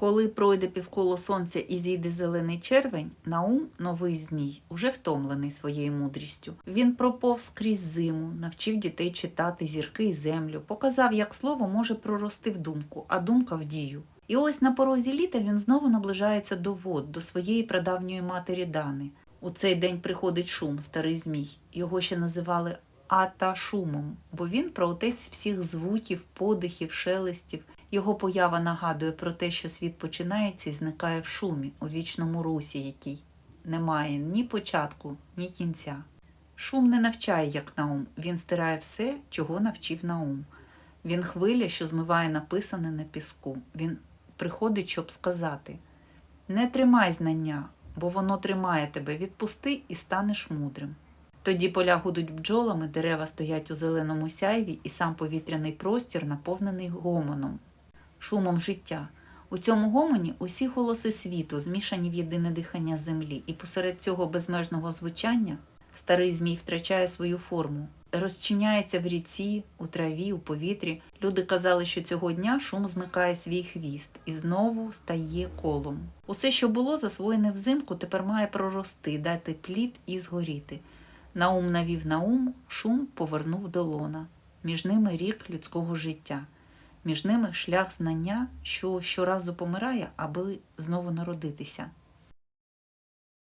Коли пройде півколо сонця і зійде зелений червень, Наум, новий змій, уже втомлений своєю мудрістю. Він проповз крізь зиму, навчив дітей читати зірки і землю, показав, як слово може прорости в думку, а думка в дію. І ось на порозі літа він знову наближається до вод, до своєї прадавньої матері Дани. У цей день приходить шум, старий змій. Його ще називали Ата-шумом, бо він праотець всіх звуків, подихів, шелестів. Його поява нагадує про те, що світ починається і зникає в шумі, у вічному русі, який не має ні початку, ні кінця. Шум не навчає, як наум, він стирає все, чого навчив наум. Він хвиля, що змиває написане на піску. Він приходить, щоб сказати: Не тримай знання, бо воно тримає тебе, відпусти і станеш мудрим. Тоді поля гудуть бджолами, дерева стоять у зеленому сяйві, і сам повітряний простір наповнений гомоном, шумом життя. У цьому гомоні усі голоси світу змішані в єдине дихання землі, і посеред цього безмежного звучання старий змій втрачає свою форму, розчиняється в ріці, у траві, у повітрі. Люди казали, що цього дня шум змикає свій хвіст і знову стає колом. Усе, що було засвоєне взимку, тепер має прорости, дати плід і згоріти. Наум навів на ум, шум повернув до лона. Між ними рік людського життя, між ними шлях знання, що щоразу помирає, аби знову народитися.